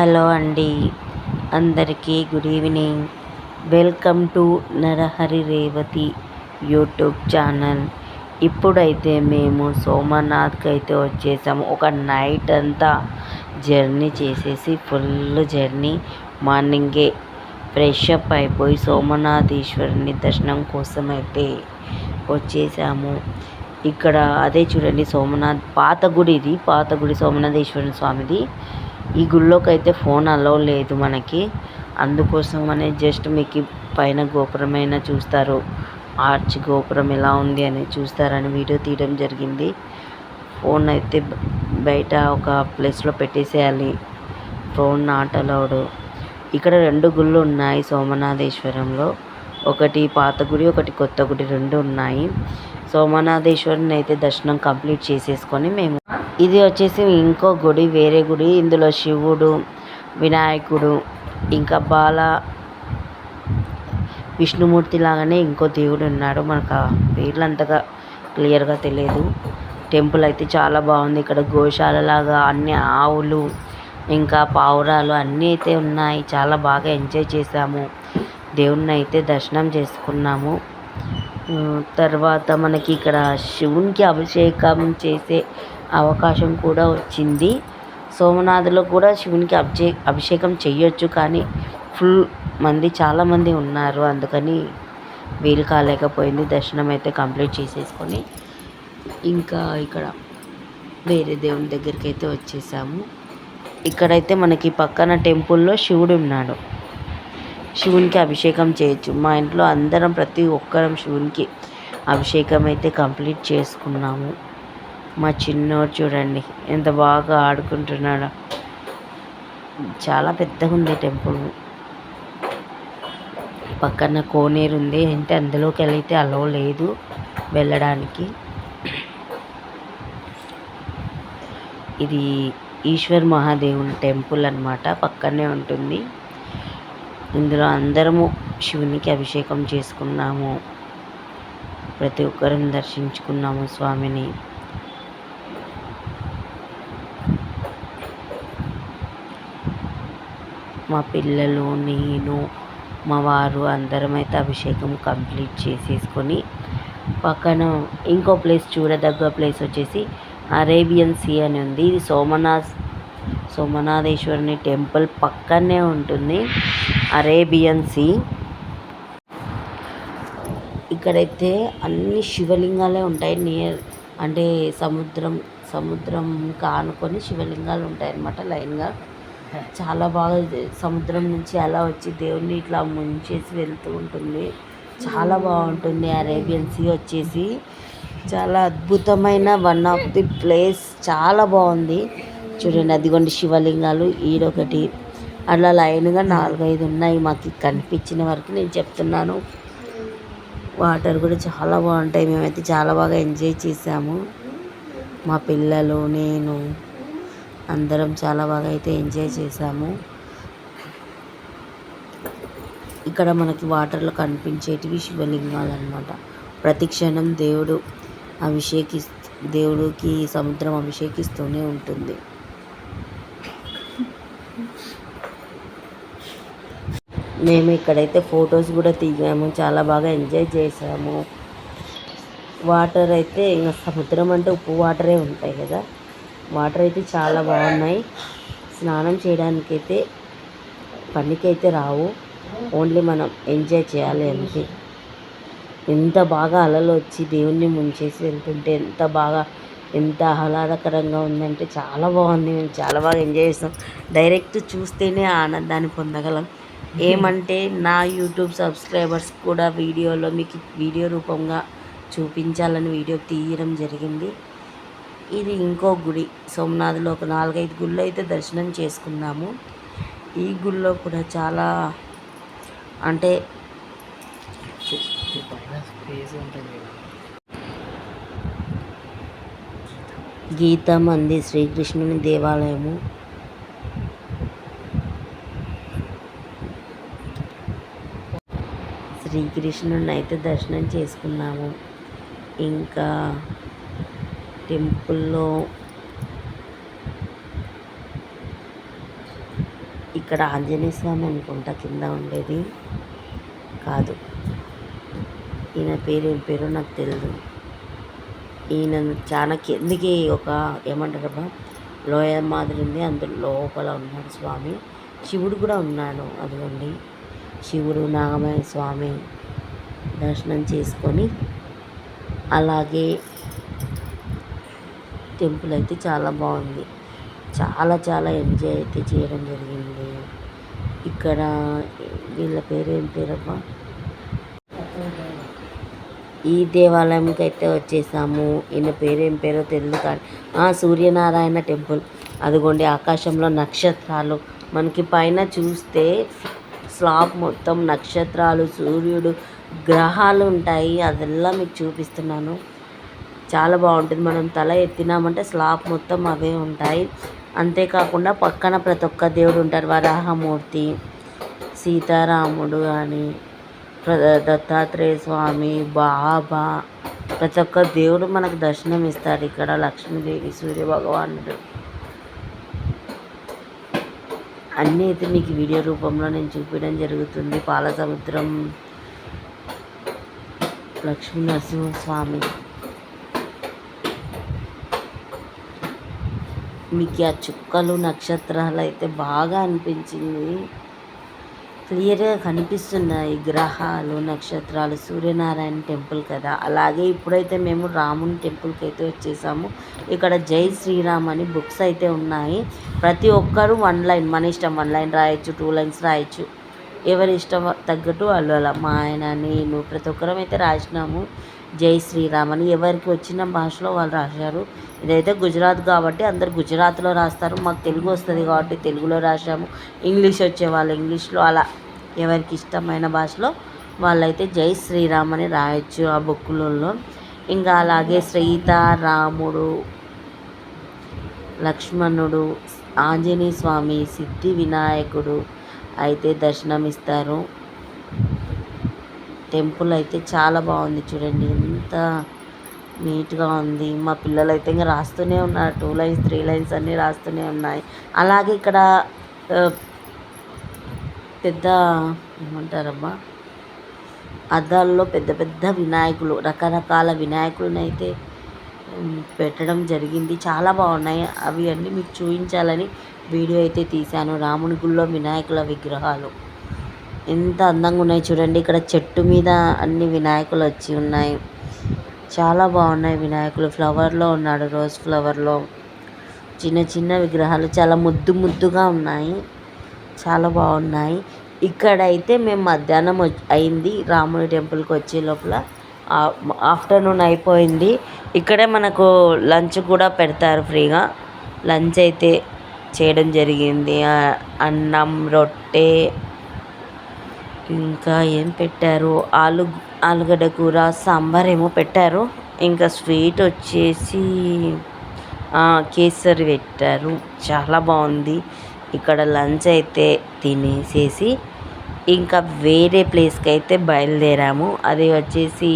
Hello అండి. అందరికీ good evening. Welcome to Narahari Revathi YouTube channel. ఇప్పుడైతే మేము సోమనాథ్కి అయితే వచ్చేసాము. ఒక నైట్ అంతా జర్నీ చేసేసి ఫుల్ జర్నీ. మార్నింగే ఫ్రెష్ అప్ అయిపోయి సోమనాథేశ్వరుని దర్శనం కోసం అయితే వచ్చేసాము. ఇక్కడ అదే చూడండి సోమనాథ్ పాత గుడి ఇది పాత గుడి సోమనాథేశ్వర స్వామిది. ఈ గుళ్ళోకి అయితే ఫోన్ అలౌ లేదు మనకి. అందుకోసం అనే జస్ట్ మీకు పైన గోపురమైనా చూస్తారు. ఆర్చ్ గోపురం ఎలా ఉంది అని చూస్తారని వీడియో తీయడం జరిగింది. ఫోన్ అయితే బయట ఒక ప్లేస్లో పెట్టేసేయాలి. Phone not allowed. ఇక్కడ రెండు గుళ్ళు ఉన్నాయి సోమనాథేశ్వరంలో. ఒకటి పాత గుడి ఒకటి కొత్త గుడి రెండు ఉన్నాయి. సోమనాథేశ్వరుని అయితే దర్శనం కంప్లీట్ చేసేసుకొని మేము ఇది వచ్చేసి ఇంకో గుడి వేరే గుడి. ఇందులో శివుడు వినాయకుడు ఇంకా బాల విష్ణుమూర్తి లాగానే ఇంకో దేవుడు ఉన్నాడు. మనకు ఆ పేర్లు అంతగా క్లియర్గా తెలియదు. టెంపుల్ అయితే చాలా బాగుంది. ఇక్కడ గోశాల లాగా అన్ని ఆవులు ఇంకా పావురాలు అన్నీ అయితే ఉన్నాయి. చాలా బాగా ఎంజాయ్ చేసాము దేవుణ్ణి అయితే దర్శనం చేసుకున్నాము. తర్వాత మనకి ఇక్కడ శివునికి అభిషేకం చేసే అవకాశం కూడా వచ్చింది. సోమనాథ్లో కూడా శివునికి అభిషే అభిషేకం చెయ్యొచ్చు కానీ ఫుల్ మంది చాలామంది ఉన్నారు. అందుకని వీలు కాలేకపోయింది. దర్శనం అయితే కంప్లీట్ చేసేసుకొని ఇంకా ఇక్కడ వేరే దేవుని దగ్గరికి అయితే వచ్చేసాము. ఇక్కడైతే మనకి పక్కన టెంపుల్లో శివుడు ఉన్నాడు. శివునికి అభిషేకం చేయొచ్చు. మా ఇంట్లో అందరం ప్రతి ఒక్కరం శివునికి అభిషేకం అయితే కంప్లీట్ చేసుకున్నాము. మా చిన్నోడు చూడండి ఎంత బాగా ఆడుకుంటున్నాడో. చాలా పెద్దగా ఉంది టెంపుల్. పక్కన కోనేరు ఉంది అంటే అందులోకి వెళ్ళైతే అలో లేదు వెళ్ళడానికి. ఇది ఈశ్వర్ మహాదేవుని టెంపుల్ అనమాట పక్కనే ఉంటుంది. ఇందులో అందరము శివునికి అభిషేకం చేసుకున్నాము. ప్రతి ఒక్కరం దర్శించుకున్నాము స్వామిని. మా పిల్లలు నేను మా వారు అందరం అయితే అభిషేకం కంప్లీట్ చేసేసుకొని పక్కన ఇంకో ప్లేస్ చూడదగ్గ ప్లేస్ వచ్చేసి అరేబియన్ సీ అని ఉంది. ఇది సోమనాథ్ సోమనాథేశ్వరుని టెంపుల్ పక్కనే ఉంటుంది. Arabian sea. ఇక్కడైతే అన్ని శివలింగాలే ఉంటాయి. నియర్ అంటే సముద్రం సముద్రం కానుకొని శివలింగాలు ఉంటాయి అన్నమాట లైన్గా. చాలా బాగా సముద్రం నుంచి అలా వచ్చి దేవుణ్ణి ఇట్లా ముంచేసి వెళ్తూ ఉంటుంది. చాలా బాగుంటుంది అరేబియన్ సీ వచ్చేసి. చాలా అద్భుతమైన వన్ ఆఫ్ ది ప్లేస్ చాలా బాగుంది. చూడండి అదిగోండి శివలింగాలు. ఈడొకటి. అలా లైన్గా నాలుగైదు ఉన్నాయి. మాకు కనిపించిన వరకు నేను చెప్తున్నాను. వాటర్ కూడా చాలా బాగుంటాయి. మేమైతే చాలా బాగా ఎంజాయ్ చేసాము. మా పిల్లలు నేను అందరం చాలా బాగా అయితే ఎంజాయ్ చేసాము ఇక్కడ మనకి వాటర్లో కనిపించేటివి శివలింగాలు అనమాట ప్రతి క్షణం దేవుడు అభిషేకి దేవుడికి సముద్రం అభిషేకిస్తూనే ఉంటుంది. మేము ఇక్కడైతే ఫొటోస్ కూడా దిగాము చాలా బాగా ఎంజాయ్ చేసాము వాటర్ అయితే ఇంకా సముద్రం అంటే ఉప్పు వాటరే ఉంటాయి కదా. వాటర్ అయితే చాలా బాగున్నాయి. స్నానం చేయడానికైతే పనికైతే రావు. ఓన్లీ మనం ఎంజాయ్ చేయాలి అంతే. ఎంత బాగా అలలు వచ్చి దేవుణ్ణి ముంచేసి వెళ్తుంటే ఎంత బాగా ఎంత ఆహ్లాదకరంగా ఉందంటే చాలా బాగుంది. మేము చాలా బాగా ఎంజాయ్ చేస్తాం. డైరెక్ట్ చూస్తేనే ఆనందాన్ని పొందగలం. ఏమంటే నా యూట్యూబ్ సబ్స్క్రైబర్స్ కూడా వీడియోలో మీకు వీడియో రూపంగా చూపించాలని వీడియో తీయడం జరిగింది. ఇది ఇంకో గుడి. సోమనాథ్లో ఒక నాలుగైదు గుళ్ళు అయితే దర్శనం చేసుకున్నాము. ఈ గుళ్ళో కూడా చాలా అంటే గీతా మందిర్ శ్రీకృష్ణుని దేవాలయము. శ్రీకృష్ణుని అయితే దర్శనం చేసుకున్నాము. ఇంకా టెంపుల్లో ఇక్కడ ఆంజనేయ స్వామి అనుకుంటా కింద ఉండేది. కాదు. ఈయన పేరు ఏం పేరు నాకు తెలియదు ఈయన చాలా కిందకి ఒక ఏమంటారబ్బా లోయ మాదిరి ఉంది అందులో లోపల ఉన్నాడు స్వామి. శివుడు కూడా ఉన్నాడు అదిగోండి. శివుడు నాగమయ స్వామి దర్శనం చేసుకొని అలాగే టెంపుల్ అయితే చాలా బాగుంది. చాలా చాలా ఎంజాయ్ అయితే చేయడం జరిగింది. ఇక్కడ వీళ్ళ పేరు ఏం పేరబ్బా ఈ దేవాలయంకి అయితే వచ్చేసాము. ఈయన పేరు ఏం పేరో తెలియదు కానీ సూర్యనారాయణ టెంపుల్. అదిగోండి ఆకాశంలో నక్షత్రాలు. మనకి పైన చూస్తే స్లాబ్ మొత్తం నక్షత్రాలు సూర్యుడు గ్రహాలు ఉంటాయి. అదెల్లా మీకు చూపిస్తున్నాను. చాలా బాగుంటుంది. మనం తల ఎత్తినామంటే స్లాబ్ మొత్తం అవే ఉంటాయి. అంతేకాకుండా పక్కన ప్రతి ఒక్క దేవుడు ఉంటారు. వరాహమూర్తి సీతారాముడు కానీ దత్తాత్రేయ స్వామి బాబా ప్రతి ఒక్క దేవుడు మనకు దర్శనం ఇస్తారు ఇక్కడ. లక్ష్మీదేవి సూర్య భగవానుడు. అన్నీ అయితే మీకు వీడియో రూపంలో నేను చూపించడం జరుగుతుంది. పాల సముద్రం లక్ష్మీ నరసింహస్వామి మీకు ఆ చుక్కలు నక్షత్రాలు అయితే బాగా అనిపించింది. క్లియర్గా కనిపిస్తున్నాయి గ్రహాలు నక్షత్రాలు. సూర్యనారాయణ టెంపుల్ కదా. అలాగే ఇప్పుడైతే మేము రాముని టెంపుల్కి అయితే వచ్చేసాము. ఇక్కడ జై శ్రీరామ్ అని బుక్స్ అయితే ఉన్నాయి. ప్రతి ఒక్కరు వన్ లైన్ మన ఇష్టం వన్ లైన్ రాయొచ్చు టూ లైన్స్ రాయొచ్చు. ఎవరి ఇష్టం తగ్గట్టు వాళ్ళు అలా మా ఆయన నేను ప్రతి ఒక్కరం అయితే రాసినాము. జై శ్రీరామ్ అని ఎవరికి వచ్చిన భాషలో వాళ్ళు రాశారు. ఇదైతే గుజరాత్ కాబట్టి అందరు గుజరాత్లో రాస్తారు. మాకు తెలుగు వస్తుంది కాబట్టి తెలుగులో రాసాము ఇంగ్లీష్ వచ్చే వాళ్ళు ఇంగ్లీష్లో అలా ఎవరికి ఇష్టమైన భాషలో వాళ్ళైతే జై శ్రీరామ్ అని రాయొచ్చు ఆ బుక్కులలో. ఇంకా అలాగే సీత రాముడు లక్ష్మణుడు ఆంజనేయ స్వామి సిద్ధి వినాయకుడు అయితే దర్శనమిస్తారు. టెంపుల్ అయితే చాలా బాగుంది చూడండి. ఎంత నీట్గా ఉంది. మా పిల్లలు అయితే ఇంకా రాస్తూనే ఉన్నారు. టూ లైన్స్ త్రీ లైన్స్ అన్నీ రాస్తూనే ఉన్నాయి. అలాగే ఇక్కడ పెద్ద ఏమంటారమ్మా అద్దాల్లో పెద్ద పెద్ద వినాయకులు రకరకాల వినాయకులను అయితే పెట్టడం జరిగింది. చాలా బాగున్నాయి. అవి అన్నీ మీకు చూపించాలని వీడియో అయితే తీశాను. రాముని గుళ్ళో వినాయకుల విగ్రహాలు. ఎంత అందంగా ఉన్నాయి చూడండి. ఇక్కడ చెట్టు మీద అన్ని వినాయకులు వచ్చి ఉన్నాయి. చాలా బాగున్నాయి వినాయకులు. ఫ్లవర్లో ఉన్నాడు రోజ్ ఫ్లవర్లో చిన్న చిన్న విగ్రహాలు చాలా ముద్దు ముద్దుగా ఉన్నాయి. చాలా బాగున్నాయి. ఇక్కడైతే మేము మధ్యాహ్నం అయింది. రాముడి టెంపుల్కి వచ్చే లోపల ఆఫ్టర్నూన్ అయిపోయింది. ఇక్కడే మనకు లంచ్ కూడా పెడతారు ఫ్రీగా. లంచ్ అయితే చేయడం జరిగింది. అన్నం రొట్టె ఇంకా ఏం పెట్టారు? ఆలు ఆలుగడ్డ కూర సాంబార్ ఏమో పెట్టారు. ఇంకా స్వీట్ వచ్చేసి కేసరి పెట్టారు. చాలా బాగుంది. ఇక్కడ లంచ్ అయితే తినేసేసి ఇంకా వేరే ప్లేస్కి అయితే బయలుదేరాము. అది వచ్చేసి